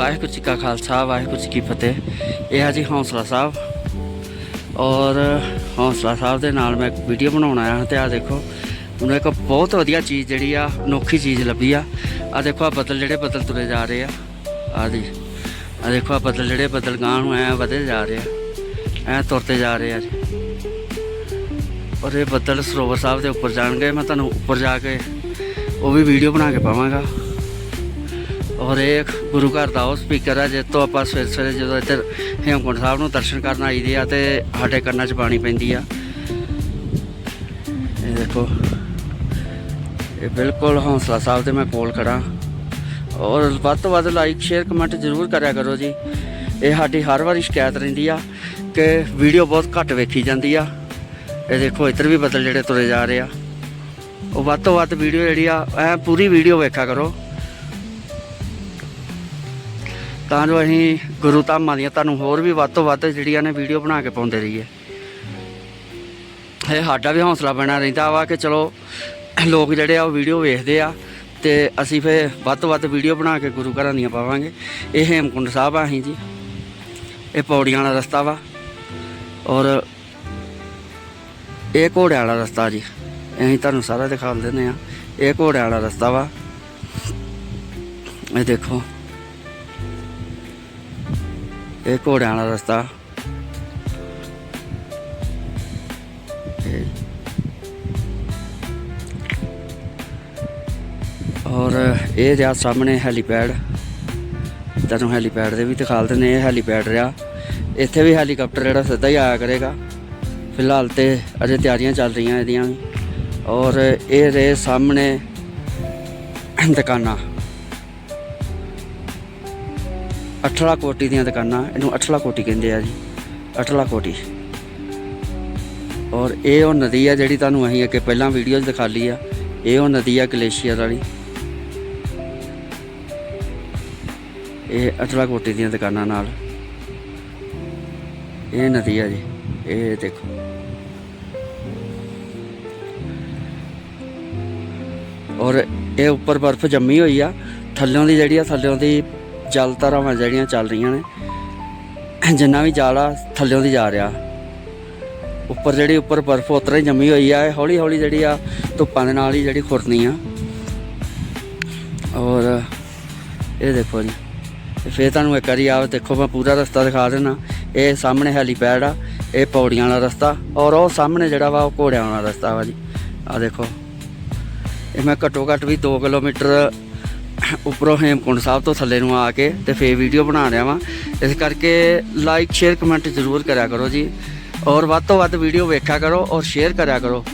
ਵਾਹਿਗੁਰੂ ਜੀ ਕਾ ਖਾਲਸਾ, ਵਾਹਿਗੁਰੂ ਜੀ ਕੀ ਫਤਿਹ। ਇਹ ਹੈ ਜੀ ਹੌਸਲਾ ਸਾਹਿਬ। ਔਰ ਹੌਸਲਾ ਸਾਹਿਬ ਦੇ ਨਾਲ ਮੈਂ ਇੱਕ ਵੀਡੀਓ ਬਣਾਉਣ ਆਇਆ ਹਾਂ ਤੇ ਆ ਦੇਖੋ ਮੈਨੂੰ ਇੱਕ ਬਹੁਤ ਵਧੀਆ ਚੀਜ਼ ਜਿਹੜੀ ਆ, ਅਨੋਖੀ ਚੀਜ਼ ਲੱਭੀ ਆ। ਆ ਦੇਖੋ ਆ ਬੱਦਲ ਜਿਹੜੇ ਬੱਦਲ ਤੁਰੇ ਜਾ ਰਹੇ ਆ। ਆ ਜੀ ਆ ਦੇਖੋ ਆ ਬੱਦਲ ਜਿਹੜੇ ਬੱਦਲ ਗਾਂ ਨੂੰ ਐ ਵਧੇ ਜਾ ਰਹੇ ਆ। ਐ ਤੁਰਤੇ ਜਾ ਰਹੇ ਆ ਜੀ। ਔਰ ਇਹ ਬੱਦਲ ਸਰੋਵਰ ਸਾਹਿਬ ਦੇ ਉੱਪਰ ਜਾਣਗੇ। ਮੈਂ ਤੁਹਾਨੂੰ ਉੱਪਰ ਜਾ ਕੇ ਉਹ ਵੀ ਵੀਡੀਓ ਬਣਾ ਕੇ ਪਾਵਾਂਗਾ। ਔਰ ਇਹ ਗੁਰੂ ਘਰ ਦਾ ਉਹ ਸਪੀਕਰ ਹੈ ਜਿਸ ਤੋਂ ਆਪਾਂ ਸਵੇਰੇ ਸਵੇਰੇ ਜਦੋਂ ਇੱਧਰ ਹੇਮਕੁੰਟ ਸਾਹਿਬ ਨੂੰ ਦਰਸ਼ਨ ਕਰਨ ਆਈਦੇ ਆ ਤੇ ਸਾਡੇ ਕੰਨਾਂ 'ਚ ਪਾਣੀ ਪੈਂਦੀ ਆ। ਇਹ ਦੇਖੋ, ਇਹ ਬਿਲਕੁਲ ਹੌਸਲਾ ਸਾਹਿਬ ਤੇ ਮੈਂ ਕੋਲ ਖੜਾ ਔਰ ਵੱਧ ਤੋਂ ਵੱਧ ਲਾਈਕ ਸ਼ੇਅਰ ਕਮੈਂਟ ਜ਼ਰੂਰ ਕਰਿਆ ਕਰੋ ਜੀ। ਇਹ ਸਾਡੀ ਹਰ ਵਾਰੀ ਸ਼ਿਕਾਇਤ ਰਹਿੰਦੀ ਆ ਕਿ ਵੀਡੀਓ ਬਹੁਤ ਘੱਟ ਵੇਖੀ ਜਾਂਦੀ ਆ। ਇਹ ਦੇਖੋ, ਇੱਧਰ ਵੀ ਬੱਦਲ ਜਿਹੜੇ ਤੁਰੇ ਜਾ ਰਹੇ ਆ। ਉਹ ਵੱਧ ਤੋਂ ਵੱਧ ਵੀਡੀਓ ਜਿਹੜੀ ਆ, ਐ ਪੂਰੀ ਵੀਡੀਓ ਵੇਖਿਆ ਕਰੋ। ਤਾਂ ਜੋ ਅਸੀਂ ਗੁਰੂ ਧਾਮਾਂ ਦੀਆਂ ਤੁਹਾਨੂੰ ਹੋਰ ਵੀ ਵੱਧ ਤੋਂ ਵੱਧ ਜਿਹੜੀਆਂ ਨੇ ਵੀਡੀਓ ਬਣਾ ਕੇ ਪਾਉਂਦੇ ਰਹੀਏ। ਇਹ ਸਾਡਾ ਵੀ ਹੌਸਲਾ ਬਣਾ ਰਹਿੰਦਾ ਵਾ ਕਿ ਚਲੋ ਲੋਕ ਜਿਹੜੇ ਆ ਉਹ ਵੀਡੀਓ ਵੇਖਦੇ ਆ ਤੇ ਅਸੀਂ ਫੇ ਵੱਧ ਤੋਂ ਵੱਧ ਵੀਡੀਓ ਬਣਾ ਕੇ ਗੁਰੂ ਘਰਾਂ ਦੀਆਂ ਪਾਵਾਂਗੇ। ਇਹ ਹੇਮਕੁੰਡ ਸਾਹਿਬ ਆ ਅਸੀਂ ਜੀ। ਇਹ ਪੌੜੀਆਂ ਵਾਲਾ ਰਸਤਾ ਵਾ ਔਰ ਇਹ ਘੋੜਿਆਂ ਵਾਲਾ ਰਸਤਾ ਜੀ। ਅਸੀਂ ਤੁਹਾਨੂੰ ਸਾਰਾ ਦਿਖਾ ਦਿੰਦੇ ਆ। ਇਹ ਘੋੜਿਆਂ ਵਾਲਾ ਰਸਤਾ ਵਾ। ਇਹ ਦੇਖੋ। ਇਹ ਘੋੜਿਆਂ ਵਾਲਾ ਰਸਤਾ। ਔਰ ਇਹ ਰਿਹਾ ਸਾਹਮਣੇ ਹੈਲੀਪੈਡ। ਤੁਹਾਨੂੰ ਹੈਲੀਪੈਡ ਦੇ ਵੀ ਦਿਖਾ ਦਿੰਦੇ ਇਹ ਹੈਲੀਪੈਡ ਰਿਹਾ। ਇੱਥੇ ਵੀ ਹੈਲੀਕਾਪਟਰ ਜਿਹੜਾ ਸਿੱਧਾ ਹੀ ਆਇਆ ਕਰੇਗਾ। ਫਿਲਹਾਲ ਤੇ ਅਜੇ ਤਿਆਰੀਆਂ ਚੱਲ ਰਹੀਆਂ ਇਹਦੀਆਂ ਵੀ। ਔਰ ਇਹ ਰਹੇ ਸਾਹਮਣੇ ਦੁਕਾਨਾਂ। ਅਠਲਾ ਕੋਟੀ ਦੀਆਂ ਦੁਕਾਨਾਂ, ਇਹਨੂੰ ਅਠਲਾ ਕੋਟੀ ਕਹਿੰਦੇ ਆ ਜੀ ਅਠਲਾ ਕੋਟੀ। ਔਰ ਇਹ ਉਹ ਨਦੀ ਆ ਜਿਹੜੀ ਤੁਹਾਨੂੰ ਅਸੀਂ ਅੱਗੇ ਪਹਿਲਾਂ ਵੀਡੀਓ 'ਚ ਦਿਖਾ ਲਈ ਆ, ਇਹ ਉਹ ਨਦੀ ਆ ਗਲੇਸ਼ੀਅਰ ਵਾਲੀ। ਇਹ ਅਠਲਾ ਕੋਟੀ ਦੀਆਂ ਦੁਕਾਨਾਂ ਨਾਲ। ਇਹ ਨਦੀ ਆ ਜੀ, ਇਹ ਦੇਖੋ। ਔਰ ਇਹ ਉੱਪਰ ਬਰਫ਼ ਜੰਮੀ ਹੋਈ ਆ, ਥੱਲਿਓਂ ਦੀ ਜਿਹੜੀ ਆ, ਥੱਲਿਓਂ ਦੀ ਜਲ ਧਾਰਾਵਾਂ ਜਿਹੜੀਆਂ ਚੱਲ ਰਹੀਆਂ ਨੇ, ਜਿੰਨਾ ਵੀ ਜਲ ਆ, ਥੱਲਿਓਂ ਦੀ ਜਾ ਰਿਹਾ। ਉੱਪਰ ਜਿਹੜੀ ਉੱਪਰ ਬਰਫ਼ ਉਤਰਾ ਹੀ ਜੰਮੀ ਹੋਈ ਆ, ਇਹ ਹੌਲੀ ਹੌਲੀ ਜਿਹੜੀ ਆ ਧੁੱਪਾਂ ਦੇ ਨਾਲ ਹੀ ਜਿਹੜੀ ਖੁਰਨੀ ਆ। ਔਰ ਇਹ ਦੇਖੋ ਜੀ, ਤੇ ਫਿਰ ਤੁਹਾਨੂੰ ਇੱਕ ਵਾਰੀ ਆ ਦੇਖੋ, ਮੈਂ ਪੂਰਾ ਰਸਤਾ ਦਿਖਾ ਦੇਣਾ ਇਹ ਸਾਹਮਣੇ ਹੈਲੀਪੈਡ ਆ, ਇਹ ਪੌੜੀਆਂ ਵਾਲਾ ਰਸਤਾ, ਔਰ ਉਹ ਸਾਹਮਣੇ ਜਿਹੜਾ ਵਾ, ਉਹ ਘੋੜਿਆਂ ਵਾਲਾ ਰਸਤਾ ਵਾ ਜੀ। ਆ ਦੇਖੋ, ਇਹ ਮੈਂ ਘੱਟੋ ਘੱਟ ਵੀ 2 ਕਿਲੋਮੀਟਰ ਉੱਪਰੋਂ ਹੇਮਕੁੰਡ ਸਾਹਿਬ ਤੋਂ ਥੱਲੇ ਨੂੰ ਆ ਕੇ ਤੇ ਫੇਰ ਵੀਡੀਓ ਬਣਾ ਰਿਹਾ ਵਾਂ। ਇਸ ਕਰਕੇ ਲਾਈਕ ਸ਼ੇਅਰ ਕਮੈਂਟ ਜ਼ਰੂਰ ਕਰਿਆ ਕਰੋ ਜੀ। ਔਰ ਵੱਧ ਤੋਂ ਵੱਧ ਵੀਡੀਓ ਵੇਖਿਆ ਕਰੋ ਔਰ ਸ਼ੇਅਰ ਕਰਿਆ ਕਰੋ।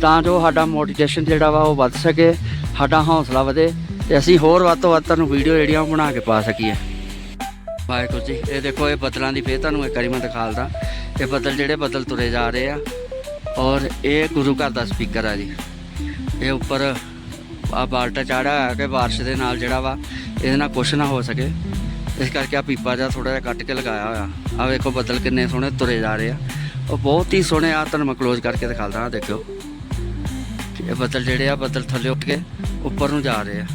ਤਾਂ ਜੋ ਸਾਡਾ ਮੋਟੀਵੇਸ਼ਨ ਜਿਹੜਾ ਵਾ ਉਹ ਵੱਧ ਸਕੇ, ਸਾਡਾ ਹੌਸਲਾ ਵਧੇ ਤੇ ਅਸੀਂ ਹੋਰ ਵੱਧ ਤੋਂ ਵੱਧ ਤੁਹਾਨੂੰ ਵੀਡੀਓ ਜਿਹੜੀਆਂ ਉਹ ਬਣਾ ਕੇ ਪਾ ਸਕੀਏ। ਵਾਹਿਗੁਰੂ ਜੀ, ਇਹ ਦੇਖੋ, ਇਹ ਬੱਦਲਾਂ ਦੀ ਫੇਰ ਤੁਹਾਨੂੰ ਇੱਕ ਵਾਰੀ ਮੈਂ ਦਿਖਾਲਦਾ ਇਹ ਬੱਦਲ ਜਿਹੜੇ ਬੱਦਲ ਤੁਰੇ ਜਾ ਰਹੇ ਆ। ਔਰ ਇਹ ਗੁਰੂ ਘਰ ਦਾ ਸਪੀਕਰ ਆ ਜੀ। ਇਹ ਉੱਪਰ ਆ ਬਾਲਟਾ ਚਾੜਾ ਹੋਇਆ ਕਿ ਬਾਰਿਸ਼ ਦੇ ਨਾਲ ਜਿਹੜਾ ਵਾ ਇਹਦੇ ਨਾਲ ਕੁਛ ਨਾ ਹੋ ਸਕੇ। ਇਸ ਕਰਕੇ ਆ ਪੀਪਾ ਜਿਹਾ ਥੋੜਾ ਜਿਹਾ ਕੱਟ ਕੇ ਲਗਾਇਆ ਹੋਇਆ। ਆ ਵੇਖੋ ਬੱਦਲ ਕਿੰਨੇ ਸੋਹਣੇ ਤੁਰੇ ਜਾ ਰਹੇ ਆ। ਉਹ ਬਹੁਤ ਹੀ ਸੋਹਣੇ ਆ ਤੁਹਾਨੂੰ ਮੈਂ ਕਲੋਜ਼ ਕਰਕੇ ਦਿਖਾਉਂਦਾ ਆ ਦੇਖਿਓ। ਇਹ ਬੱਦਲ ਜਿਹੜੇ ਆ ਬੱਦਲ ਥੱਲੇ ਉੱਠ ਕੇ ਉੱਪਰ ਨੂੰ ਜਾ ਰਹੇ ਆ।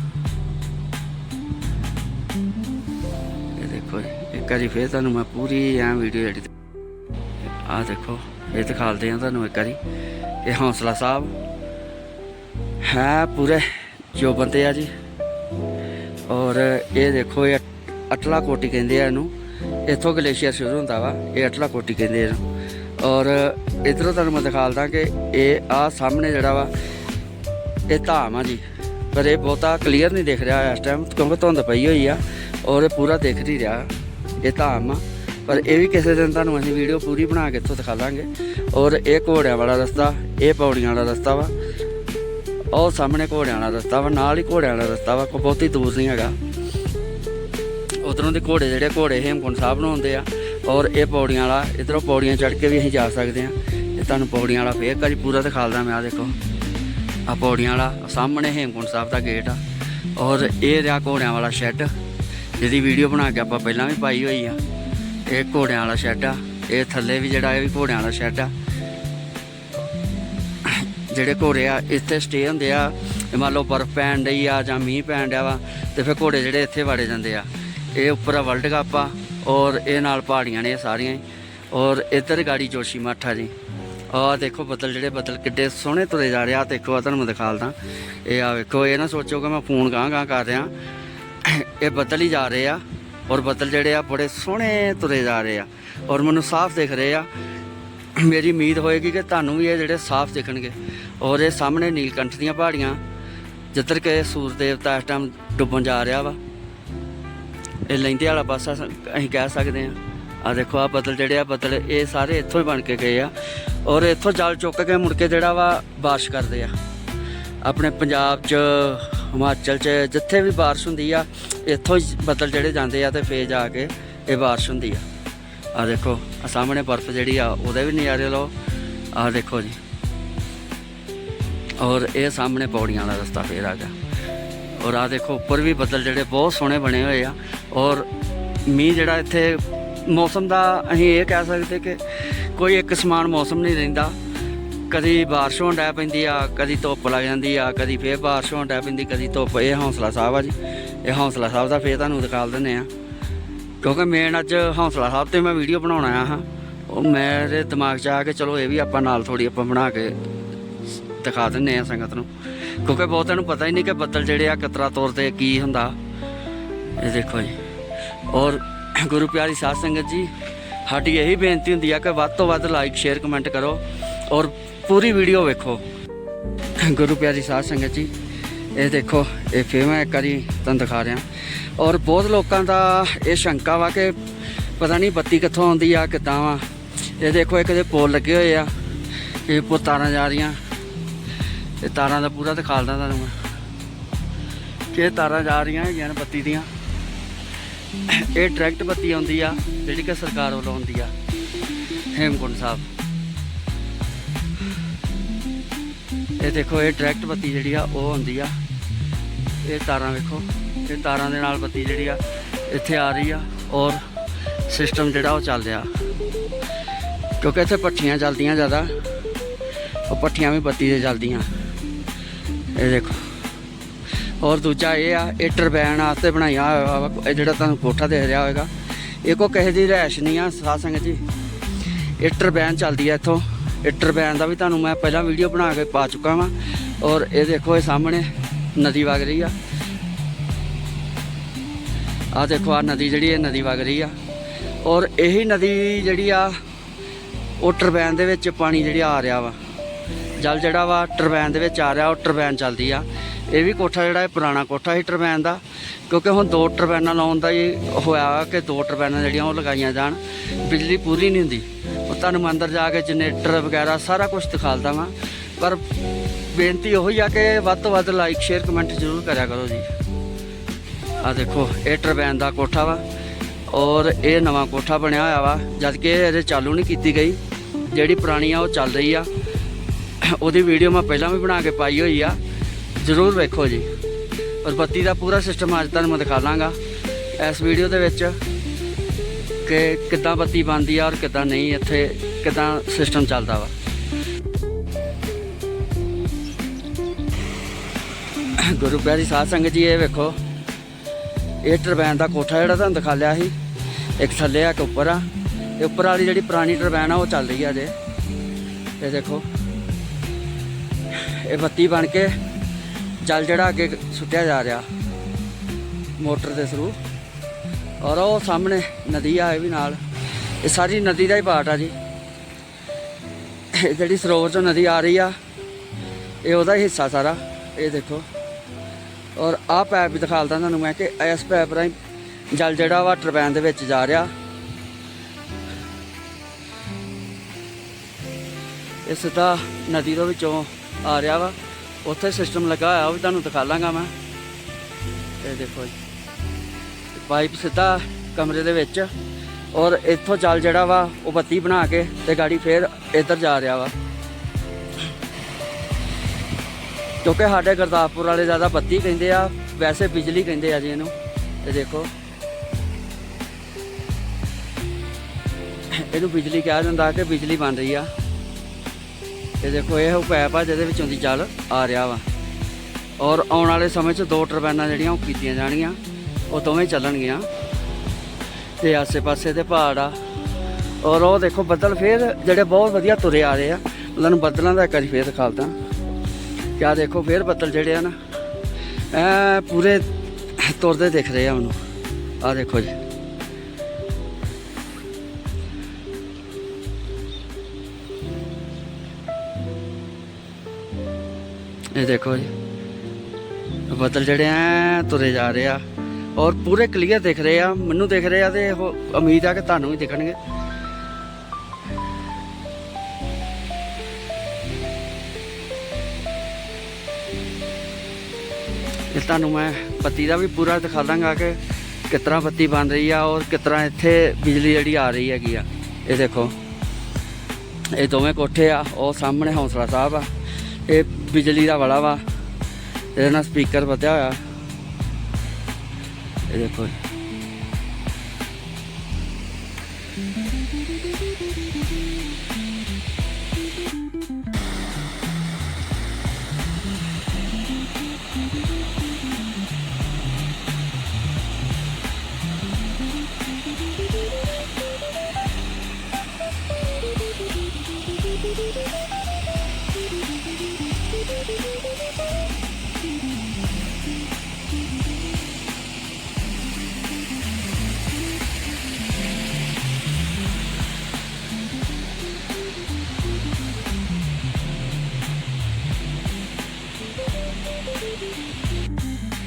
ਇਹ ਦੇਖੋ ਜੀ, ਇੱਕ ਵਾਰੀ ਫੇਰ ਤੁਹਾਨੂੰ ਮੈਂ ਪੂਰੀ ਐ ਵੀਡੀਓ ਜਿਹੜੀ ਆ ਦੇਖੋ ਇਹ ਦਿਖਾਲਦੇ ਆ ਤੁਹਾਨੂੰ ਇੱਕ ਵਾਰੀ। ਇਹ ਹੌਸਲਾ ਸਾਹਿਬ ਹੈ ਪੂਰੇ ਜੋ ਬੰਦੇ ਆ ਜੀ। ਔਰ ਇਹ ਦੇਖੋ, ਇਹ ਅਟਲਾ ਕੋਟੀ ਕਹਿੰਦੇ ਆ ਇਹਨੂੰ। ਇੱਥੋਂ ਗਲੇਸ਼ੀਅਰ ਸ਼ੁਰੂ ਹੁੰਦਾ ਵਾ, ਇਹ ਅਟਲਾ ਕੋਟੀ ਕਹਿੰਦੇ ਆ ਇਹਨੂੰ। ਔਰ ਇਧਰੋਂ ਤੁਹਾਨੂੰ ਮੈਂ ਦਿਖਾਲਦਾ ਕਿ ਇਹ ਆ ਸਾਹਮਣੇ ਜਿਹੜਾ ਵਾ, ਇਹ ਧਾਮ ਆ ਜੀ। ਪਰ ਇਹ ਬਹੁਤਾ ਕਲੀਅਰ ਨਹੀਂ ਦਿਖ ਰਿਹਾ ਇਸ ਟਾਈਮ ਕਿਉਂਕਿ ਧੁੰਦ ਪਈ ਹੋਈ ਆ ਔਰ ਇਹ ਪੂਰਾ ਦਿਖ ਨਹੀਂ ਰਿਹਾ। ਇਹ ਧਾਮ ਆ। ਪਰ ਇਹ ਵੀ ਕਿਸੇ ਦਿਨ ਤੁਹਾਨੂੰ ਅਸੀਂ ਵੀਡੀਓ ਪੂਰੀ ਬਣਾ ਕੇ ਇੱਥੋਂ ਦਿਖਾ ਦਾਂਗੇ। ਔਰ ਇਹ ਘੋੜਿਆਂ ਵਾਲਾ ਰਸਤਾ, ਇਹ ਪੌੜੀਆਂ ਵਾਲਾ ਰਸਤਾ ਵਾ। ਉਹ ਸਾਹਮਣੇ ਘੋੜਿਆਂ ਵਾਲਾ ਰਸਤਾ ਵਾ, ਨਾਲ ਹੀ ਘੋੜਿਆਂ ਵਾਲਾ ਰਸਤਾ ਵਾ, ਕੋਈ ਬਹੁਤੀ ਦੂਰ ਨਹੀਂ ਹੈਗਾ। ਉਧਰੋਂ ਦੇ ਘੋੜੇ ਜਿਹੜੇ ਘੋੜੇ ਹੇਮਕੁੰਟ ਸਾਹਿਬ ਨੂੰ ਆਉਂਦੇ ਆ, ਔਰ ਇਹ ਪੌੜੀਆਂ ਵਾਲਾ, ਇਧਰੋਂ ਪੌੜੀਆਂ ਚੜ੍ਹ ਕੇ ਵੀ ਅਸੀਂ ਜਾ ਸਕਦੇ ਆ। ਇਹ ਤੁਹਾਨੂੰ ਪੌੜੀਆਂ ਵਾਲਾ ਫੇਰ ਕਾਜੀ ਪੂਰਾ ਦਿਖਾਲਦਾ ਮੈਂ ਆ ਦੇਖੋ। ਆ ਪੌੜੀਆਂ ਵਾਲਾ ਸਾਹਮਣੇ ਹੇਮਕੁੰਟ ਸਾਹਿਬ ਦਾ ਗੇਟ ਆ, ਔਰ ਇਹ ਰਿਹਾ ਘੋੜਿਆਂ ਵਾਲਾ ਸ਼ੈੱਡ। ਜਿਹਦੀ ਵੀਡੀਓ ਬਣਾ ਕੇ ਆਪਾਂ ਪਹਿਲਾਂ ਵੀ ਪਾਈ ਹੋਈ ਆ। ਇਹ ਘੋੜਿਆਂ ਵਾਲਾ ਸ਼ੈੱਡ ਆ, ਇਹ ਥੱਲੇ ਵੀ ਜਿਹੜਾ ਇਹ ਵੀ ਘੋੜਿਆਂ ਵਾਲਾ ਸ਼ੈੱਡ ਆ। ਜਿਹੜੇ ਘੋੜੇ ਆ, ਇੱਥੇ ਸਟੇ ਹੁੰਦੇ ਆ। ਇਹ ਮੰਨ ਲਓ ਬਰਫ਼ ਪੈਣ ਡਈ ਆ ਜਾਂ ਮੀਂਹ ਪੈਣ ਡਿਆ ਵਾ, ਤੇ ਫਿਰ ਘੋੜੇ ਜਿਹੜੇ ਇੱਥੇ ਵੜੇ ਜਾਂਦੇ ਆ। ਇਹ ਉੱਪਰ ਆ ਵਰਲਡ ਕੱਪ ਆ, ਔਰ ਇਹ ਨਾਲ ਪਹਾੜੀਆਂ ਨੇ ਇਹ ਸਾਰੀਆਂ ਹੀ। ਔਰ ਇੱਧਰ ਗਾੜੀ ਜੋਸ਼ੀ ਮੱਠ ਆ ਜੀ। ਆਹ ਦੇਖੋ ਬੱਦਲ ਜਿਹੜੇ, ਬੱਦਲ ਕਿੱਡੇ ਸੋਹਣੇ ਤੁਰੇ ਜਾ ਰਹੇ ਆ। ਦੇਖੋ ਆ ਤੁਹਾਨੂੰ ਦਿਖਾਲਦਾ ਇਹ ਆ ਵੇਖੋ, ਇਹ ਨਾ ਸੋਚੋ ਕਿ ਮੈਂ ਫੋਨ ਗਾਂ ਗਾਂ ਕਰ ਰਿਹਾ। ਇਹ ਬੱਦਲ ਹੀ ਜਾ ਰਹੇ ਆ, ਔਰ ਬੱਦਲ ਜਿਹੜੇ ਆ ਬੜੇ ਸੋਹਣੇ ਤੁਰੇ ਜਾ ਰਹੇ ਆ। ਔਰ ਮੈਨੂੰ ਸਾਫ਼ ਦਿਖ ਰਹੇ ਆ ਮੇਰੀ ਉਮੀਦ ਹੋਏਗੀ ਕਿ ਤੁਹਾਨੂੰ ਵੀ ਇਹ ਜਿਹੜੇ ਸਾਫ਼ ਦਿਖਣਗੇ। ਔਰ ਇਹ ਸਾਹਮਣੇ ਨੀਲਕੰਠ ਦੀਆਂ ਪਹਾੜੀਆਂ, ਜਿੱਧਰ ਕਿ ਸੂਰਜ ਦੇਵਤਾ ਇਸ ਟਾਈਮ ਡੁੱਬਣ ਜਾ ਰਿਹਾ ਵਾ। ਇਹ ਲੈਂਦੇ ਵਾਲਾ ਪਾਸਾ ਸ- ਅਸੀਂ ਕਹਿ ਸਕਦੇ ਆ ਆ ਦੇਖੋ ਆ ਬੱਦਲ ਜਿਹੜੇ ਆ, ਬੱਦਲ ਇਹ ਸਾਰੇ ਇੱਥੋਂ ਹੀ ਬਣ ਕੇ ਗਏ ਆ। ਔਰ ਇੱਥੋਂ ਜਲ ਚੁੱਕ ਕੇ ਮੁੜ ਕੇ ਜਿਹੜਾ ਵਾ ਬਾਰਿਸ਼ ਕਰਦੇ ਆ। ਆਪਣੇ ਪੰਜਾਬ 'ਚ, ਹਿਮਾਚਲ 'ਚ, ਜਿੱਥੇ ਵੀ ਬਾਰਿਸ਼ ਹੁੰਦੀ ਆ, ਇੱਥੋਂ ਹੀ ਬੱਦਲ ਜਿਹੜੇ ਜਾਂਦੇ ਆ ਤੇ ਫੇਰ ਜਾ ਕੇ ਇਹ ਬਾਰਿਸ਼ ਹੁੰਦੀ ਆ। ਆ ਦੇਖੋ ਆ ਸਾਹਮਣੇ ਬਰਫ਼ ਜਿਹੜੀ ਆ, ਉਹਦੇ ਵੀ ਨਜ਼ਾਰੇ ਲਓ। ਆ ਦੇਖੋ ਜੀ। ਔਰ ਇਹ ਸਾਹਮਣੇ ਪੌੜੀਆਂ ਵਾਲਾ ਰਸਤਾ ਫੇਰ ਆ ਗਿਆ। ਔਰ ਆ ਦੇਖੋ, ਉੱਪਰ ਵੀ ਬੱਦਲ ਜਿਹੜੇ ਬਹੁਤ ਸੋਹਣੇ ਬਣੇ ਹੋਏ ਆ। ਔਰ ਮੀਂਹ ਜਿਹੜਾ ਇੱਥੇ, ਮੌਸਮ ਦਾ ਅਸੀਂ ਇਹ ਕਹਿ ਸਕਦੇ ਕਿ ਕੋਈ ਇੱਕ ਸਮਾਨ ਮੌਸਮ ਨਹੀਂ ਰਹਿੰਦਾ। ਕਦੀ ਬਾਰਿਸ਼ ਹੋਣ ਡੈ ਪੈਂਦੀ ਆ, ਕਦੀ ਧੁੱਪ ਲੱਗ ਜਾਂਦੀ ਆ, ਕਦੀ ਫੇਰ ਬਾਰਿਸ਼ ਹੋਣ ਡੈ ਪੈਂਦੀ, ਕਦੀ ਧੁੱਪ। ਇਹ ਹੌਸਲਾ ਸਾਹਿਬ ਆ ਜੀ। ਇਹ ਹੌਸਲਾ ਸਾਹਿਬ ਦਾ ਫੇਰ ਤੁਹਾਨੂੰ ਦਿਖਾ ਦਿੰਦੇ ਆ ਕਿਉਂਕਿ ਮੇਨ ਅੱਜ ਹੌਸਲਾ ਸਾਹਿਬ ਤੇ ਮੈਂ ਵੀਡੀਓ ਬਣਾਉਣ ਆਇਆ ਹਾਂ। ਉਹ ਮੇਰੇ ਦਿਮਾਗ 'ਚ ਆ ਕੇ ਚਲੋ ਇਹ ਵੀ ਆਪਾਂ ਨਾਲ ਥੋੜੀ ਆਪਾਂ ਬਣਾ ਕੇ ਦਿਖਾ ਦਿੰਨੇ ਆ ਸੰਗਤ ਨੂੰ। ਕਿਉਂਕਿ ਬਹੁਤਿਆਂ ਨੂੰ ਪਤਾ ਹੀ ਨਹੀਂ ਕਿ ਬੱਦਲ ਜਿਹੜੇ ਆ ਕਤਰਾ ਤੌਰ ਤੇ ਕੀ ਹੁੰਦਾ। ਇਹ ਦੇਖੋ ਜੀ। ਔਰ ਗੁਰੂ ਪਿਆਰੀ ਸਾਧ ਸੰਗਤ ਜੀ, ਸਾਡੀ ਇਹੀ ਬੇਨਤੀ ਹੁੰਦੀ ਆ ਕਿ ਵੱਧ ਤੋਂ ਵੱਧ ਲਾਈਕ ਸ਼ੇਅਰ ਕਮੈਂਟ ਕਰੋ। ਔਰ ਪੂਰੀ ਵੀਡੀਓ ਵੇਖੋ। ਗੁਰੂ ਪਿਆਰੀ ਸਾਧ ਸੰਗਤ ਜੀ ਇਹ ਦੇਖੋ, ਇਹ ਫੇਰ ਮੈਂ ਇੱਕ ਵਾਰੀ ਤੁਹਾਨੂੰ ਦਿਖਾ ਰਿਹਾ। ਔਰ ਬਹੁਤ ਲੋਕਾਂ ਦਾ ਇਹ ਸ਼ੰਕਾ ਵਾ ਕਿ ਪਤਾ ਨਹੀਂ ਬੱਤੀ ਕਿੱਥੋਂ ਆਉਂਦੀ ਆ, ਕਿੱਦਾਂ ਵਾ। ਇਹ ਦੇਖੋ, ਇੱਕ ਦੇ ਪੋਲ ਲੱਗੇ ਹੋਏ ਆ। ਇਹ ਉੱਪਰ ਤਾਰਾਂ ਜਾ ਰਹੀਆਂ। ਇਹ ਤਾਰਾਂ ਦਾ ਪੂਰਾ ਦਿਖਾਲਦਾ ਤੁਹਾਨੂੰ ਮੈਂ। ਕਿ ਤਾਰਾਂ ਜਾ ਰਹੀਆਂ ਹੈਗੀਆਂ ਨੇ ਬੱਤੀ ਦੀਆਂ। ਇਹ ਡਾਇਰੈਕਟ ਬੱਤੀ ਆਉਂਦੀ ਆ, ਜਿਹੜੀ ਕਿ ਸਰਕਾਰ ਵੱਲੋਂ ਆਉਂਦੀ ਆ। ਹੇਮਕੁੰਡ ਸਾਹਿਬ। ਇਹ ਦੇਖੋ, ਇਹ ਡਾਇਰੈਕਟ ਬੱਤੀ ਜਿਹੜੀ ਆ, ਉਹ ਆਉਂਦੀ ਆ। ਇਹ ਤਾਰਾਂ ਵੇਖੋ, ਇਹ ਤਾਰਾਂ ਦੇ ਨਾਲ ਬੱਤੀ ਜਿਹੜੀ ਆ, ਇੱਥੇ ਆ ਰਹੀ ਆ ਔਰ ਸਿਸਟਮ ਜਿਹੜਾ ਉਹ ਚੱਲ ਰਿਹਾ। ਕਿਉਂਕਿ ਇੱਥੇ ਪੱਠੀਆਂ ਚੱਲਦੀਆਂ ਜ਼ਿਆਦਾ, ਉਹ ਪੱਠੀਆਂ ਵੀ ਬੱਤੀ ਤੇ ਚੱਲਦੀਆਂ। ਇਹ ਦੇਖੋ। ਔਰ ਦੂਜਾ ਇਹ ਆ ਇਹ ਟਰਬੈਨ ਵਾਸਤੇ ਬਣਾਇਆ ਹੋਇਆ ਵਾ, ਇਹ ਜਿਹੜਾ ਤੁਹਾਨੂੰ ਕੋਠਾ ਦੇਖ ਰਿਹਾ ਹੋਵੇਗਾ ਇਹ ਕੋ ਕਿਸੇ ਦੀ ਰਹਿਸ਼ ਨਹੀਂ ਆ, ਸਾਧ ਸੰਗਤ ਜੀ। ਇਹ ਟਰਬੈਨ ਚੱਲਦੀ ਆ ਇੱਥੋਂ। ਇਹ ਟਰਬੈਨ ਦਾ ਵੀ ਤੁਹਾਨੂੰ ਮੈਂ ਪਹਿਲਾਂ ਵੀਡੀਓ ਬਣਾ ਕੇ ਪਾ ਚੁੱਕਾ ਵਾਂ। ਔਰ ਇਹ ਦੇਖੋ, ਇਹ ਸਾਹਮਣੇ ਨਦੀ ਵਗ ਰਹੀ ਆ। ਆ ਦੇਖੋ ਆ ਨਦੀ ਜਿਹੜੀ, ਇਹ ਨਦੀ ਵਗ ਰਹੀ ਆ। ਔਰ ਇਹੀ ਨਦੀ ਜਿਹੜੀ ਆ, ਉਹ ਟਰਬੈਨ ਦੇ ਵਿੱਚ ਪਾਣੀ ਜਿਹੜੀ ਆ ਰਿਹਾ ਵਾ। ਜਲ ਜਿਹੜਾ ਵਾ ਟਰਬੈਨ ਦੇ ਵਿੱਚ ਆ ਰਿਹਾ, ਉਹ ਟਰਬੈਨ ਚੱਲਦੀ ਆ। ਇਹ ਵੀ ਕੋਠਾ ਜਿਹੜਾ, ਇਹ ਪੁਰਾਣਾ ਕੋਠਾ ਸੀ ਟਰਬੈਨ ਦਾ। ਕਿਉਂਕਿ ਹੁਣ ਦੋ ਟਰਬੈਨਾਂ ਲਾਉਣ ਦਾ ਹੀ ਹੋਇਆ ਵਾ ਕਿ ਦੋ ਟਰਬੈਨਾਂ ਜਿਹੜੀਆਂ, ਉਹ ਲਗਾਈਆਂ ਜਾਣ। ਬਿਜਲੀ ਪੂਰੀ ਨਹੀਂ ਹੁੰਦੀ। ਉਹ ਤੁਹਾਨੂੰ ਮੈਂ ਅੰਦਰ ਜਾ ਕੇ ਜਨਰੇਟਰ ਵਗੈਰਾ, ਸਾਰਾ ਕੁਝ ਦਿਖਾਲਦਾ ਵਾਂ। ਪਰ ਬੇਨਤੀ ਉਹੀ ਆ ਕਿ ਵੱਧ ਤੋਂ ਵੱਧ ਲਾਈਕ ਸ਼ੇਅਰ ਕਮੈਂਟ ਜ਼ਰੂਰ ਕਰਿਆ ਕਰੋ ਜੀ। ਆ ਦੇਖੋ, ਇਹ ਟਰਬੈਨ ਦਾ ਕੋਠਾ ਵਾ ਔਰ ਇਹ ਨਵਾਂ ਕੋਠਾ ਬਣਿਆ ਹੋਇਆ ਵਾ ਜਦ ਕਿ ਇਹਦੇ ਚਾਲੂ ਨਹੀਂ ਕੀਤੀ ਗਈ। ਜਿਹੜੀ ਪੁਰਾਣੀ ਆ, ਉਹ ਚੱਲ ਰਹੀ ਆ। ਉਹਦੀ ਵੀਡੀਓ ਮੈਂ ਪਹਿਲਾਂ ਵੀ ਬਣਾ ਕੇ ਪਾਈ ਹੋਈ ਆ। ਜ਼ਰੂਰ ਵੇਖੋ ਜੀ। ਔਰ ਬੱਤੀ ਦਾ ਪੂਰਾ ਸਿਸਟਮ ਅੱਜ ਤੁਹਾਨੂੰ ਮੈਂ ਦਿਖਾ ਲਾਂਗਾ ਇਸ ਵੀਡੀਓ ਦੇ ਵਿੱਚ ਕਿ ਕਿੱਦਾਂ ਬੱਤੀ ਬਣਦੀ ਆ ਔਰ ਕਿੱਦਾਂ ਨਹੀਂ, ਇੱਥੇ ਕਿੱਦਾਂ ਸਿਸਟਮ ਚੱਲਦਾ ਵਾ। ਗੁਰੂ ਪਿਆਰੀ ਸਾਧ ਸੰਗਤ ਜੀ, ਇਹ ਵੇਖੋ, ਇਹ ਟਰਬੈਨ ਦਾ ਕੋਠਾ ਜਿਹੜਾ ਤੁਹਾਨੂੰ ਦਿਖਾ ਲਿਆ ਸੀ, ਇੱਕ ਥੱਲੇ ਆ, ਇੱਕ ਉੱਪਰ ਆ, ਇਹ ਉੱਪਰ ਵਾਲੀ ਜਿਹੜੀ ਪੁਰਾਣੀ ਟਰਬੈਨ ਆ, ਉਹ ਚੱਲ ਰਹੀ ਆ ਜੇ ਇਹ ਦੇਖੋ, ਇਹ ਬੱਤੀ ਬਣ ਕੇ ਜਲ ਜਿਹੜਾ ਅੱਗੇ ਸੁੱਟਿਆ ਜਾ ਰਿਹਾ, ਮੋਟਰ ਦੇ ਥਰੂ ਔਰ ਉਹ ਸਾਹਮਣੇ ਨਦੀ ਆ, ਇਹ ਵੀ ਨਾਲ। ਇਹ ਸਾਰੀ ਨਦੀ ਦਾ ਹੀ ਪਾਰਟ ਆ ਜੀ। ਇਹ ਜਿਹੜੀ ਸਰੋਵਰ ਚੋਂ ਨਦੀ ਆ ਰਹੀ ਆ, ਇਹ ਉਹਦਾ ਹੀ ਹਿੱਸਾ ਸਾਰਾ। ਇਹ ਦੇਖੋ ਔਰ ਆਹ ਪੈਪ ਵੀ ਦਿਖਾਲਦਾ ਤੁਹਾਨੂੰ ਮੈਂ ਕਿ ਇਸ ਪੈਪ ਰਾਹੀਂ ਜਲ ਜਿਹੜਾ ਵਾ ਟਰਬੈਨ ਦੇ ਵਿੱਚ ਜਾ ਰਿਹਾ। ਇਹ ਸਿੱਧਾ ਨਦੀ ਦੇ ਵਿੱਚੋਂ ਆ ਰਿਹਾ ਵਾ। ਉੱਥੇ ਸਿਸਟਮ ਲੱਗਾ ਹੋਇਆ, ਉਹ ਵੀ ਤੁਹਾਨੂੰ ਦਿਖਾ ਲਾਂਗਾ ਮੈਂ। ਇਹ ਦੇਖੋ ਜੀ। ਪਾਈਪ ਸਿੱਧਾ ਕਮਰੇ ਦੇ ਵਿੱਚ ਔਰ ਇੱਥੋਂ ਜਲ ਜਿਹੜਾ ਵਾ, ਉਹ ਬੱਤੀ ਬਣਾ ਕੇ ਤੇ ਗਾੜੀ ਫੇਰ ਇੱਧਰ ਜਾ ਰਿਹਾ ਵਾ। ਕਿਉਂਕਿ ਸਾਡੇ ਗੁਰਦਾਸਪੁਰ ਵਾਲੇ ਜ਼ਿਆਦਾ ਬੱਤੀ ਕਹਿੰਦੇ ਆ, ਵੈਸੇ ਬਿਜਲੀ ਕਹਿੰਦੇ ਆ ਜੀ ਇਹਨੂੰ। ਇਹ ਦੇਖੋ। ਇਹਨੂੰ ਬਿਜਲੀ ਕਿਹਾ ਜਾਂਦਾ ਕਿ ਬਿਜਲੀ ਬਣ ਰਹੀ ਆ। ਇਹ ਦੇਖੋ, ਇਹ ਪੈਪ ਆ ਜਿਹਦੇ ਵਿੱਚੋਂ ਦੀ ਜਲ ਆ ਰਿਹਾ ਵਾ। ਔਰ ਆਉਣ ਵਾਲੇ ਸਮੇਂ 'ਚ ਦੋ ਟਰਬਾਈਨਾਂ ਜਿਹੜੀਆਂ ਉਹ ਕੀਤੀਆਂ ਜਾਣਗੀਆਂ, ਉਹ ਦੋਵੇਂ ਚੱਲਣਗੀਆਂ। ਤੇ ਆਸੇ-ਪਾਸੇ ਦੇ ਪਹਾੜ ਆ। ਔਰ ਉਹ ਦੇਖੋ, ਬੱਦਲ ਫੇਰ ਜਿਹੜੇ ਬਹੁਤ ਵਧੀਆ ਤੁਰੇ ਆ ਰਹੇ ਆ। ਉਹਨਾਂ ਨੂੰ ਬੱਦਲਾਂ ਦਾ ਇੱਕ ਵਾਰੀ ਫੇਰ ਦਿਖਾਲਦਾ ਕਿਆ ਦੇਖੋ, ਫੇਰ ਬੱਦਲ ਜਿਹੜੇ ਆ ਨਾ, ਐ ਪੂਰੇ ਤੁਰਦੇ ਦਿਖ ਰਹੇ ਆ ਮੈਨੂੰ ਆ ਦੇਖੋ ਜੀ। ਇਹ ਦੇਖੋ ਜੀ। ਬੱਦਲ ਜਿਹੜੇ ਆ ਤੁਰੇ ਜਾ ਰਹੇ ਆ ਔਰ ਪੂਰੇ ਕਲੀਅਰ ਦਿਖ ਰਹੇ ਆ। ਮੈਨੂੰ ਦਿਖ ਰਹੇ ਆ ਤੇ ਉਹ ਉਮੀਦ ਆ ਕਿ ਤੁਹਾਨੂੰ ਵੀ ਦਿਖਣਗੇ। ਇਸ ਤੁਹਾਨੂੰ ਮੈਂ ਬੱਤੀ ਦਾ ਵੀ ਪੂਰਾ ਦਿਖਾ ਦਾਂਗਾ ਕਿ ਕਿਸ ਤਰ੍ਹਾਂ ਬੱਤੀ ਬਣ ਰਹੀ ਆ ਔਰ ਕਿਸ ਤਰ੍ਹਾਂ ਇੱਥੇ ਬਿਜਲੀ ਜਿਹੜੀ ਆ ਰਹੀ ਹੈਗੀ ਆ। ਇਹ ਦੇਖੋ, ਇਹ ਦੋਵੇਂ ਕੋਠੇ ਆ, ਉਹ ਸਾਹਮਣੇ ਹੌਸਲਾ ਸਾਹਿਬ ਆ। ਇਹ ਬਿਜਲੀ ਦਾ ਵੜਾ ਵਾ, ਇਹਦੇ ਨਾਲ ਸਪੀਕਰ ਵਧਿਆ ਹੋਇਆ। ਇਹ ਦੇਖੋ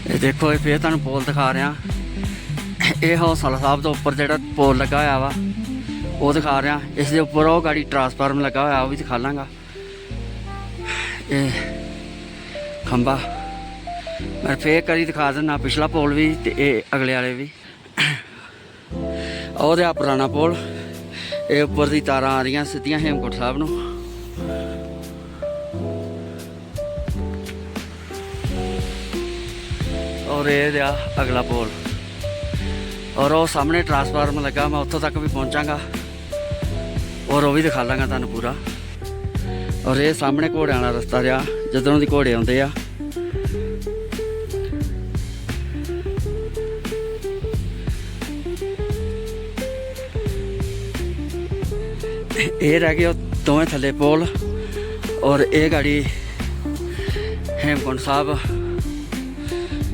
ਇਹ ਦੇਖੋ, ਇਹ ਫੇਰ ਤੁਹਾਨੂੰ ਪੋਲ ਦਿਖਾ ਰਿਹਾ। ਇਹ ਹੌਸਲਾ ਸਾਹਿਬ ਤੋਂ ਉੱਪਰ ਜਿਹੜਾ ਪੋਲ ਲੱਗਾ ਹੋਇਆ ਵਾ। ਉਹ ਦਿਖਾ ਰਿਹਾ। ਇਸ ਦੇ ਉੱਪਰ ਉਹ ਗਾੜੀ ਟਰਾਂਸਫਾਰਮ ਲੱਗਾ ਹੋਇਆ, ਉਹ ਵੀ ਦਿਖਾ ਲਾਂਗਾ। ਇਹ ਖੰਭਾ। ਮੈਂ ਫੇਰ ਕਰੀ ਦਿਖਾ ਦਿੰਦਾ, ਪਿਛਲਾ ਪੋਲ ਵੀ ਤੇ ਇਹ ਅਗਲੇ ਵਾਲੇ ਵੀ। ਉਹਦੇ ਆ ਪੁਰਾਣਾ ਪੋਲ। ਇਹ ਉੱਪਰ ਦੀ ਤਾਰਾਂ ਆ ਰਹੀਆਂ ਸਿੱਧੀਆਂ ਹੇਮਕੋਟ ਸਾਹਿਬ ਨੂੰ। ਔਰ ਇਹ ਰਿਹਾ ਅਗਲਾ ਪੋਲ। ਔਰ ਉਹ ਸਾਹਮਣੇ ਟਰਾਂਸਫਾਰਮ ਲੱਗਾ, ਮੈਂ ਉੱਥੋਂ ਤੱਕ ਵੀ ਪਹੁੰਚਾਂਗਾ। ਔਰ ਉਹ ਵੀ ਦਿਖਾ ਲਾਂਗਾ ਤੁਹਾਨੂੰ ਪੂਰਾ। ਔਰ ਇਹ ਸਾਹਮਣੇ ਘੋੜਿਆਂ ਵਾਲਾ ਰਸਤਾ ਰਿਹਾ ਜਦੋਂ ਦੀ ਘੋੜੇ ਆਉਂਦੇ ਆ। ਇਹ ਰਹਿ ਗਏ ਉਹ ਦੋਵੇਂ ਥੱਲੇ ਪੋਲ, ਔਰ ਇਹ ਗਾੜੀ ਹੇਮਕੁੰਟ ਸਾਹਿਬ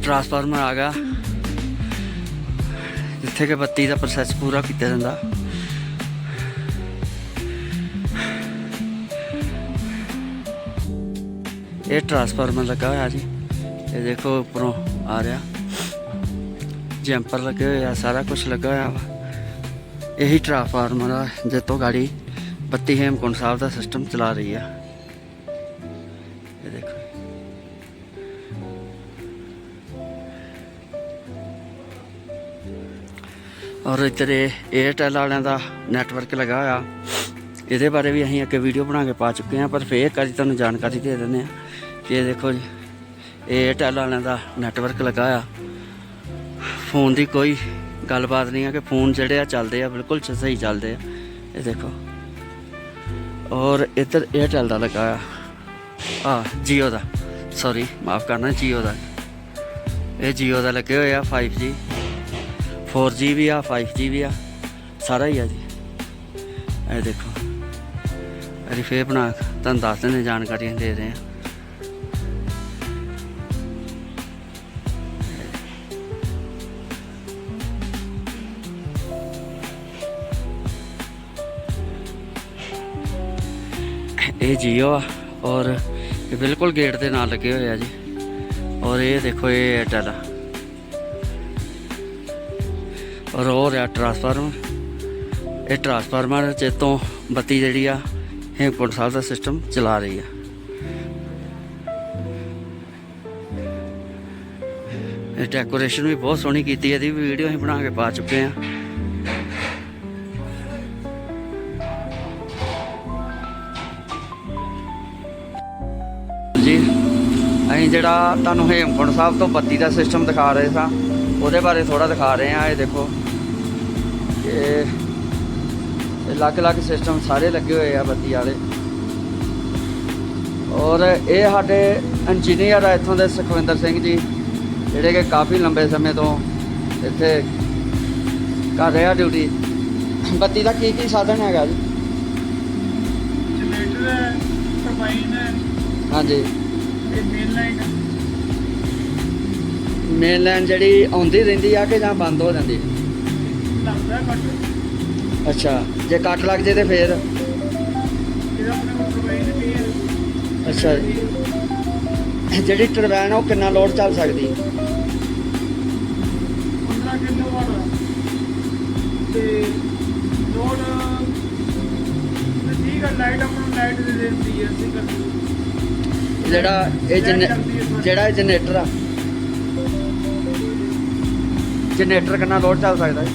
ਟਰਾਂਸਫਾਰਮਰ ਆ ਗਿਆ, ਜਿੱਥੇ ਕਿ ਬੱਤੀ ਦਾ ਪ੍ਰੋਸੈਸ ਪੂਰਾ ਕੀਤਾ ਜਾਂਦਾ। ਇਹ ਟਰਾਂਸਫਾਰਮਰ ਲੱਗਾ ਹੋਇਆ ਜੀ। ਇਹ ਦੇਖੋ ਉੱਪਰੋਂ ਆ ਰਿਹਾ। ਜੈਂਪਰ ਲੱਗੇ ਹੋਏ ਆ, ਸਾਰਾ ਕੁਝ ਲੱਗਾ ਹੋਇਆ ਵਾ। ਇਹੀ ਟਰਾਂਸਫਾਰਮਰ ਆ ਜਿੱਤੋਂ ਗਾੜੀ ਬੱਤੀ ਹੇਮਕੁੰਟ ਸਾਹਿਬ ਦਾ ਸਿਸਟਮ ਚਲਾ ਰਹੀ ਆ। ਇਹ ਦੇਖੋ। ਔਰ ਇੱਧਰ ਇਹ ਵਾਲਿਆਂ ਦਾ ਨੈਟਵਰਕ ਲੱਗਾ ਹੋਇਆ। ਇਹਦੇ ਬਾਰੇ ਵੀ ਅਸੀਂ ਅੱਗੇ ਵੀਡੀਓ ਬਣਾ ਕੇ ਪਾ ਚੁੱਕੇ ਹਾਂ, ਪਰ ਫੇਰ ਇੱਕ ਵਾਰੀ ਤੁਹਾਨੂੰ ਜਾਣਕਾਰੀ ਦੇ ਦਿੰਦੇ ਹਾਂ। ਇਹ ਦੇਖੋ ਜੀ ਇਹ ਏਅਰਟੈਲ ਵਾਲਿਆਂ ਦਾ ਨੈਟਵਰਕ ਲੱਗਾ ਆ। ਫੋਨ ਦੀ ਕੋਈ ਗੱਲਬਾਤ ਨਹੀਂ ਹੈ ਕਿ ਫੋਨ ਜਿਹੜੇ ਆ ਚੱਲਦੇ ਆ, ਬਿਲਕੁਲ ਸਹੀ ਚੱਲਦੇ ਆ। ਇਹ ਦੇਖੋ। ਔਰ ਇੱਧਰ ਏਅਰਟੈਲ ਦਾ ਲੱਗਾ ਆ। ਆ, Jio ਦਾ। ਸੌਰੀ ਮਾਫ ਕਰਨਾ, Jio ਦਾ। ਇਹ ਜੀਓ ਦਾ ਲੱਗੇ ਹੋਏ ਆ 5G 4G ਵੀ ਆ 5G ਵੀ ਆ। ਸਾਰਾ ਹੀ ਆ ਜੀ। ਇਹ ਦੇਖੋ। ਅਰੇ ਫੇਰ ਬਣਾ, ਤੁਹਾਨੂੰ ਦੱਸ ਦਿੰਦੇ ਜਾਣਕਾਰੀਆਂ ਦੇ ਰਹੇ ਆ ਇਹ ਜੀਓ ਆ ਔਰ ਇਹ ਬਿਲਕੁਲ ਗੇਟ ਦੇ ਨਾਲ ਲੱਗੇ ਹੋਏ ਆ ਜੀ। ਔਰ ਇਹ ਦੇਖੋ, ਇਹ ਏਅਰਟੈਲ ਆ। ਔਰ ਉਹ ਰਿਹਾ ਟਰਾਂਸਫਾਰਮਰ ਇਹ ਟਰਾਂਸਫਾਰਮਰ ਤੋਂ ਬੱਤੀ ਜਿਹੜੀ ਆ ਹੇਮਕੁੰਟ ਸਾਹਿਬ ਦਾ ਸਿਸਟਮ ਚਲਾ ਰਹੀ ਆ। ਇਹ ਡੈਕੋਰੇਸ਼ਨ ਵੀ ਬਹੁਤ ਸੋਹਣੀ ਕੀਤੀ ਹੈ ਇਹਦੀ ਵੀਡੀਓ ਅਸੀਂ ਬਣਾ ਕੇ ਪਾ ਚੁੱਕੇ ਆ। ਜਿਹੜਾ ਤੁਹਾਨੂੰ ਹੇਮਕੁੰਟ ਸਾਹਿਬ ਤੋਂ ਬੱਤੀ ਦਾ ਸਿਸਟਮ ਦਿਖਾ ਰਹੇ ਸਾਂ ਉਹਦੇ ਬਾਰੇ ਥੋੜਾ ਦਿਖਾ ਰਹੇ ਆ ਇਹ ਦੇਖੋ। ਇਹ ਇਹ ਅਲੱਗ-ਅਲੱਗ ਸਿਸਟਮ ਸਾਰੇ ਲੱਗੇ ਹੋਏ ਆ ਬੱਤੀ ਵਾਲੇ। ਔਰ ਇਹ ਸਾਡੇ ਇੰਜੀਨੀਅਰ ਆ ਇੱਥੋਂ ਦੇ ਸੁਖਵਿੰਦਰ ਸਿੰਘ ਜੀ ਜਿਹੜੇ ਕਿ ਕਾਫੀ ਲੰਬੇ ਸਮੇਂ ਤੋਂ ਇੱਥੇ ਕਰ ਰਿਹਾ ਡਿਊਟੀ ਬੱਤੀ ਦਾ ਕੀ ਕੀ ਸਾਧਨ ਹੈਗਾ ਜੀ? ਜਨਰੇਟਰ ਹੈ ਟਰਬਾਈਨ ਹੈ। ਹਾਂਜੀ। ਇਹ ਮੇਨ ਲਾਈਨ ਹੈ ਮੇਨ ਲਾਈਨ ਜਿਹੜੀ ਆਉਂਦੀ ਰਹਿੰਦੀ ਆ ਕਿ ਜਾਂ ਬੰਦ ਹੋ ਜਾਂਦੀ? ਲੱਗਦਾ ਹੈ ਕੱਟ। ਅੱਛਾ ਜੇ ਕੱਟ ਲੱਗ ਜੇ ਤੇ ਫੇਰ? ਇਹਦਾ ਆਪਣੇ ਕੋਲ ਟਰਬਾਈਨ ਵੀ ਹੈ ਅੱਛਾ। ਜਿਹੜੀ ਟਰਬਾਈਨ ਆ ਉਹ ਕਿੰਨਾ ਲੋਡ ਚੱਲ ਸਕਦੀ? 15 ਕਿਲੋ ਵਾਟ ਹੈ ਤੇ ਲੋਡ ਤੇ ਠੀਕ ਹੈ ਲਾਈਟ ਆਪਾਂ ਨੂੰ ਲਾਈਟ ਦੇ ਦਿੰਦੀ ਹੈ ਅਸੀਂ ਜਿਹੜਾ ਇਹ ਜਨ ਜਿਹੜਾ ਇਹ ਜਨਰੇਟਰ ਆ। ਜਨਰੇਟਰ ਕਿੰਨਾ ਲੋਡ ਚੱਲ ਸਕਦਾ ਹੈ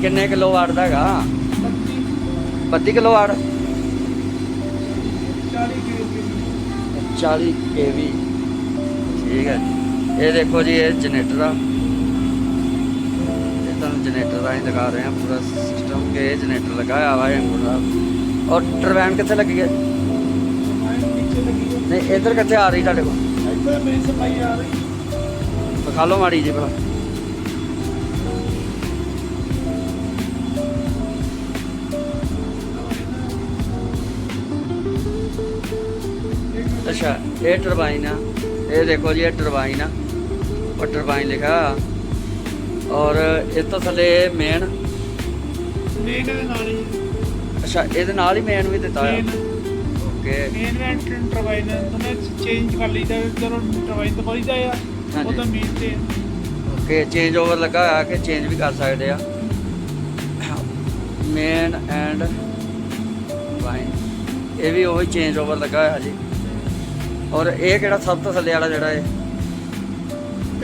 ਕਿੰਨੇ ਕਿਲੋ ਵਾਟ ਦਾ ਹੈਗਾ? 32 ਕਿਲੋ ਵਾਟ? 40 ਕਿਲੋ 40 kV ਠੀਕ ਹੈ ਜੀ। ਇਹ ਦੇਖੋ ਜੀ, ਇਹ ਜਨਰੇਟਰ ਆ। ਇਹ ਤੁਹਾਨੂੰ ਜਨਰੇਟਰ ਦਾ ਹੀ ਦਿਖਾ ਰਹੇ ਹਾਂ। ਪੂਰਾ ਸਿਸਟਮ ਕਿ ਜਨਰੇਟਰ ਲਗਾਇਆ ਹੋਇਆ ਹੈ। ਪੂਰਾ ਔਰ ਟਰਬਾਈਨ ਕਿੱਥੇ ਲੱਗੀ ਹੈ? ਨਹੀਂ ਇੱਧਰ ਕਿੱਥੇ ਆ ਰਹੀ ਤੁਹਾਡੇ ਕੋਲ? ਇੱਥੇ ਮੇਰੀ ਸਪਾਈ ਆ ਰਹੀ। ਦਿਖਾ ਲਓ ਮਾੜੀ ਜੀ ਭਲਾ। ਅੱਛਾ ਇਹ ਟਰਬਾਈਨ ਆ। ਇਹ ਦੇਖੋ ਜੀ ਇਹ ਟਰਬਾਈਨ ਆ। ਉਹ ਟਰਬਾਈਨ ਲਿਖਾ ਔਰ ਇਹ ਤੋਂ ਥੱਲੇ ਮੇਨ ਮੇਨ ਦੇ ਨਾਲ ਹੀ। ਅੱਛਾ ਇਹਦੇ ਨਾਲ ਹੀ ਮੇਨ ਵੀ ਦਿੱਤਾ ਆ ਓਕੇ ਮੇਨ ਵੈਂਟ ਟਰਬਾਈਨ ਉਹਨੇ ਚੇਂਜ ਕਰ ਲਈਦਾ ਜਦੋਂ ਟਰਬਾਈਨ ਤੋਂ ਬੋਲੀਦਾ ਆ ਹਾਂਜੀ। ਉਹ ਤਾਂ ਮੇਨ ਤੇ ਆ। ਓਕੇ ਚੇਂਜ ਓਵਰ ਲੱਗਾ ਹੋਇਆ ਕਿ ਚੇਂਜ ਵੀ ਕਰ ਸਕਦੇ ਆ ਮੇਨ ਐਂਡ ਵਾਈਨ ਇਹ ਵੀ ਉਹੀ ਚੇਂਜ ਓਵਰ ਲੱਗਾ ਹੋਇਆ ਜੀ ਔਰ ਇਹ ਕਿਹੜਾ ਸਭ ਤੋਂ ਥੱਲੇ ਵਾਲਾ ਜਿਹੜਾ ਹੈ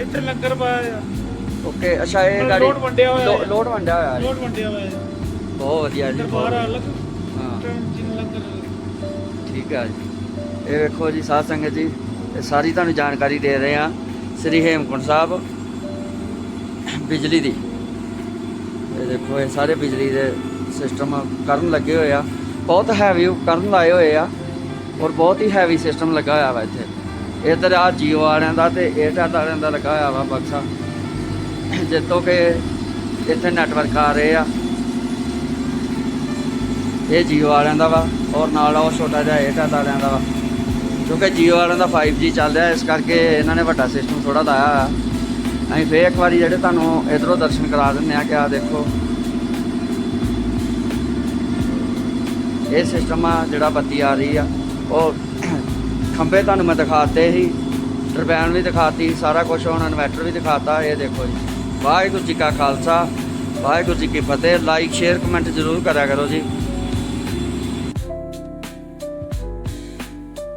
ਇੱਥੇ ਲੰਗਰ ਪਾਇਆ ਓਕੇ ਅੱਛਾ ਇਹ ਗਾੜੀ ਲੋਡ ਵੰਡਿਆ ਹੋਇਆ ਲੋ- ਹੈ। ਲੋਡ ਵੰਡਿਆ ਹੋਇਆ ਜੀ ਲੋਡ ਵੰਡਿਆ ਹੋਇਆ ਬਹੁਤ ਵਧੀਆ ਜੀ ਬਹੁਤ ਵਧੀਆ। ਅਲੱਗ ਹਾਂ ਜਿੰਨ ਲੰਗਰ। ਠੀਕ ਹੈ ਜੀ। ਇਹ ਵੇਖੋ ਜੀ, ਸਾਧ ਸੰਗਤ ਜੀ, ਇਹ ਸਾਰੀ ਤੁਹਾਨੂੰ ਜਾਣਕਾਰੀ ਦੇ ਰਹੇ ਆ ਸ੍ਰੀ ਹੇਮਕੁੰਟ ਸਾਹਿਬ ਬਿਜਲੀ ਦੀ। ਇਹ ਦੇਖੋ, ਇਹ ਸਾਰੇ ਬਿਜਲੀ ਦੇ ਸਿਸਟਮ ਕਰਨ ਲੱਗੇ ਹੋਏ ਆ। ਬਹੁਤ ਹੈਵੀ ਕਰਨ ਲਾਏ ਹੋਏ ਆ ਔਰ ਬਹੁਤ ਹੀ ਹੈਵੀ ਸਿਸਟਮ ਲੱਗਾ ਹੋਇਆ ਵਾ ਇੱਥੇ। ਇੱਧਰ ਆ ਜੀਓ ਵਾਲਿਆਂ ਦਾ ਤੇ ਏਅਰਟੈਲ ਵਾਲਿਆਂ ਦਾ ਲੱਗਾ ਹੋਇਆ ਵਾ ਬਕਸਾ। ਜਿੱਤੋਂ ਕਿ ਇੱਥੇ ਨੈਟਵਰਕ ਆ ਰਹੇ ਆ। ਇਹ ਜੀਓ ਵਾਲਿਆਂ ਦਾ ਵਾ, ਔਰ ਨਾਲ ਉਹ ਛੋਟਾ ਜਿਹਾ ਏਅਰਟੈਲ ਵਾਲਿਆਂ ਦਾ ਵਾ। ਕਿਉਂਕਿ ਜੀਓ ਵਾਲਿਆਂ ਦਾ 5G ਚੱਲ ਰਿਹਾ, ਇਸ ਕਰਕੇ ਇਹਨਾਂ ਨੇ ਵੱਡਾ ਸਿਸਟਮ ਥੋੜਾ ਲਾਇਆ ਆ ਅਸੀਂ ਫੇਰ ਇੱਕ ਵਾਰੀ ਜਿਹੜੇ ਤੁਹਾਨੂੰ ਇਧਰੋਂ ਦਰਸ਼ਨ ਕਰਾ ਦਿੰਦੇ ਆ ਕਿ ਆ ਦੇਖੋ। ਇਹ ਸਿਸਟਮ ਆ ਜਿਹੜਾ ਬੱਤੀ ਆ ਰਹੀ ਆ। ਉਹ ਖੰਭੇ ਤੁਹਾਨੂੰ ਮੈਂ ਦਿਖਾਤੇ ਸੀ ਟਰਬੈਨ ਵੀ ਦਿਖਾਤੀ, ਸਾਰਾ ਕੁਝ ਹੁਣ ਇਨਵਰਟਰ ਵੀ ਦਿਖਾਤਾ, ਇਹ ਦੇਖੋ ਜੀ। ਵਾਹਿਗੁਰੂ ਜੀ ਕਾ ਖਾਲਸਾ, ਵਾਹਿਗੁਰੂ ਜੀ ਕੀ ਫਤਿਹ। ਲਾਈਕ ਸ਼ੇਅਰ ਕਮੈਂਟ ਜ਼ਰੂਰ ਕਰਿਆ ਕਰੋ ਜੀ।